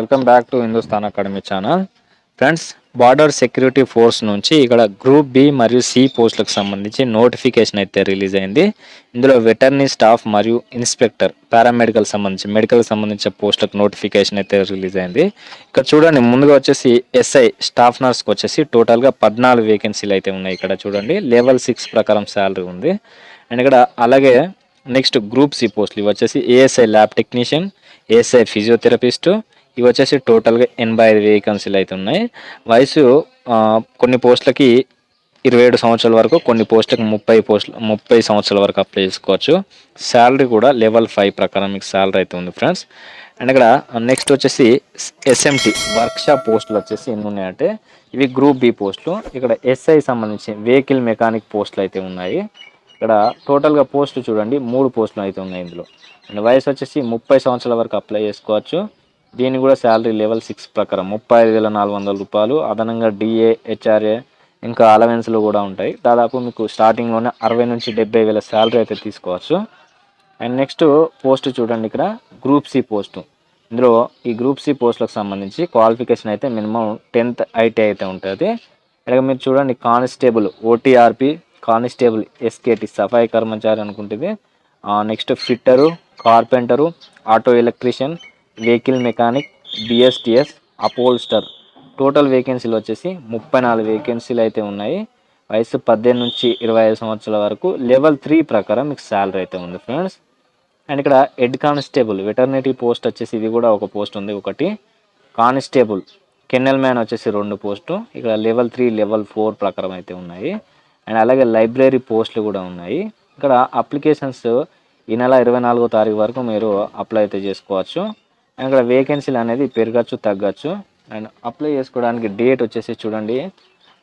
Welcome back to Hindustan academy channel friends border security force నుంచి ఇక్కడ group B మరియు C పోస్టులకు సంబంధించి నోటిఫికేషన్ అయితే రిలీజ్ అయింది. ఇందులో వెటర్నరీ స్టాఫ్ మరియు ఇన్స్పెక్టర్ పారామెడికల్ సంబంధించి మెడికల్ సంబంధించిన పోస్టులకు నోటిఫికేషన్ అయితే రిలీజ్ అయింది. ఇక్కడ చూడండి ముందుగా వచ్చేసి ఎస్ఐ స్టాఫ్ నర్స్కి వచ్చేసి టోటల్గా పద్నాలుగు వేకెన్సీలు అయితే ఉన్నాయి ఇక్కడ చూడండి. లెవెల్ సిక్స్ ప్రకారం శాలరీ ఉంది. అండ్ ఇక్కడ అలాగే నెక్స్ట్ గ్రూప్ సి పోస్టులు ఇవి వచ్చేసి ASI lab technician ASI physiotherapist ఇవి వచ్చేసి టోటల్గా ఎనభై ఐదు వేకెన్సీలు అయితే ఉన్నాయి. వయసు కొన్ని పోస్టులకి ఇరవై ఏడు సంవత్సరాల వరకు కొన్ని పోస్టులకు ముప్పై పోస్టులు ముప్పై సంవత్సరాల వరకు అప్లై చేసుకోవచ్చు. శాలరీ కూడా లెవెల్ ఫైవ్ ప్రకారం మీకు శాలరీ అయితే ఉంది ఫ్రెండ్స్ అండ్ ఇక్కడ నెక్స్ట్ వచ్చేసి ఎస్ఎంటీ వర్క్షాప్ పోస్టులు వచ్చేసి ఎన్ని ఉన్నాయంటే ఇవి గ్రూప్ బి పోస్టులు. ఇక్కడ ఎస్ఐ సంబంధించి వెహికల్ మెకానిక్ పోస్టులు అయితే ఉన్నాయి. ఇక్కడ టోటల్గా పోస్టులు చూడండి మూడు పోస్టులు అయితే ఉన్నాయి ఇందులో. అండ్ వయసు వచ్చేసి ముప్పై సంవత్సరాల వరకు అప్లై చేసుకోవచ్చు. దీని కూడా శాలరీ లెవెల్ సిక్స్ ప్రకారం ముప్పై ఐదు వేల నాలుగు వందల రూపాయలు. అదనంగా డిఏ హెచ్ఆర్ఏ ఇంకా అలవెన్స్లు కూడా ఉంటాయి. దాదాపు మీకు స్టార్టింగ్లోనే అరవై నుంచి డెబ్బై వేల శాలరీ అయితే తీసుకోవచ్చు. అండ్ నెక్స్ట్ పోస్ట్ చూడండి ఇక్కడ. Group C post. ఇందులో ఈ గ్రూప్ సి పోస్టులకు సంబంధించి క్వాలిఫికేషన్ అయితే మినిమం టెన్త్ ఐటీ అయితే ఉంటుంది. ఇలాగ మీరు చూడండి కానిస్టేబుల్ ఓటీఆర్పి కానిస్టేబుల్ ఎస్కేటి సఫాయి కర్మచారి అనుకుంటుంది next fitter carpenter auto electrician vehicle mechanic బిఎస్టిఎస్ upholster. Total వేకెన్సీలు వచ్చేసి ముప్పై నాలుగు వేకెన్సీలు అయితే ఉన్నాయి. వయసు పద్దెనిమిది నుంచి ఇరవై ఐదు సంవత్సరాల వరకు లెవెల్ త్రీ ప్రకారం మీకు శాలరీ అయితే ఉంది ఫ్రెండ్స్. అండ్ ఇక్కడ హెడ్ కానిస్టేబుల్ వెటర్నరీ పోస్ట్ వచ్చేసి ఇది కూడా ఒక పోస్ట్ ఉంది ఒకటి. కానిస్టేబుల్ కెన్నెల్ మ్యాన్ వచ్చేసి రెండు పోస్టు. ఇక్కడ లెవెల్ త్రీ లెవెల్ ఫోర్ ప్రకారం అయితే ఉన్నాయి. అండ్ అలాగే లైబ్రరీ పోస్టులు కూడా ఉన్నాయి. ఇక్కడ అప్లికేషన్స్ ఈ నెల ఇరవై నాలుగో తారీఖు వరకు మీరు అప్లై అయితే చేసుకోవచ్చు. అండ్ ఇక్కడ వేకెన్సీలు అనేది పెరగచ్చు తగ్గచ్చు. అండ్ అప్లై చేసుకోవడానికి డేట్ వచ్చేసి చూడండి.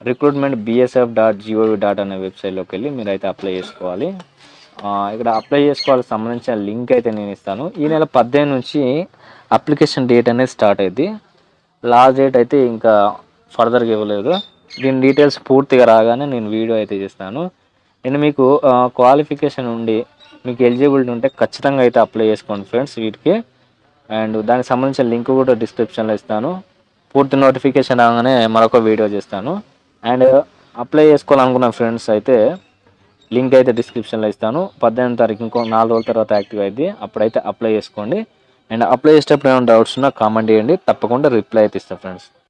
Recruitment BSF dot G O V dot అనే వెబ్సైట్లోకి వెళ్ళి మీరు అయితే అప్లై చేసుకోవాలి ఇక్కడ అప్లై చేసుకోవాల్సి సంబంధించిన లింక్ అయితే నేను ఇస్తాను. ఈ నెల పద్దెనిమిది నుంచి అప్లికేషన్ డేట్ అనేది స్టార్ట్ అయింది లాస్ట్ డేట్ అయితే ఇంకా ఫర్దర్గా ఇవ్వలేదు. దీని డీటెయిల్స్ పూర్తిగా రాగానే నేను వీడియో అయితే చేస్తాను. నేను మీకు క్వాలిఫికేషన్ ఉండి మీకు ఎలిజిబిలిటీ ఉంటే ఖచ్చితంగా అయితే అప్లై చేసుకోండి ఫ్రెండ్స్ వీటికి. అండ్ దానికి సంబంధించిన లింక్ కూడా డిస్క్రిప్షన్లో ఇస్తాను. పూర్తి నోటిఫికేషన్ రాగానే మరొక వీడియో చేస్తాను. అండ్ అప్లై చేసుకోవాలనుకున్న ఫ్రెండ్స్ అయితే లింక్ అయితే డిస్క్రిప్షన్లో ఇస్తాను. పద్దెనిమిది తారీఖు ఇంకో నాలుగు రోజుల తర్వాత యాక్టివ్ అయింది అప్పుడైతే అప్లై చేసుకోండి. అండ్ అప్లై చేసేటప్పుడు ఏమైనా డౌట్స్ ఉన్నా కామెంట్ చేయండి. తప్పకుండా రిప్లై అయితే ఇస్తాను ఫ్రెండ్స్.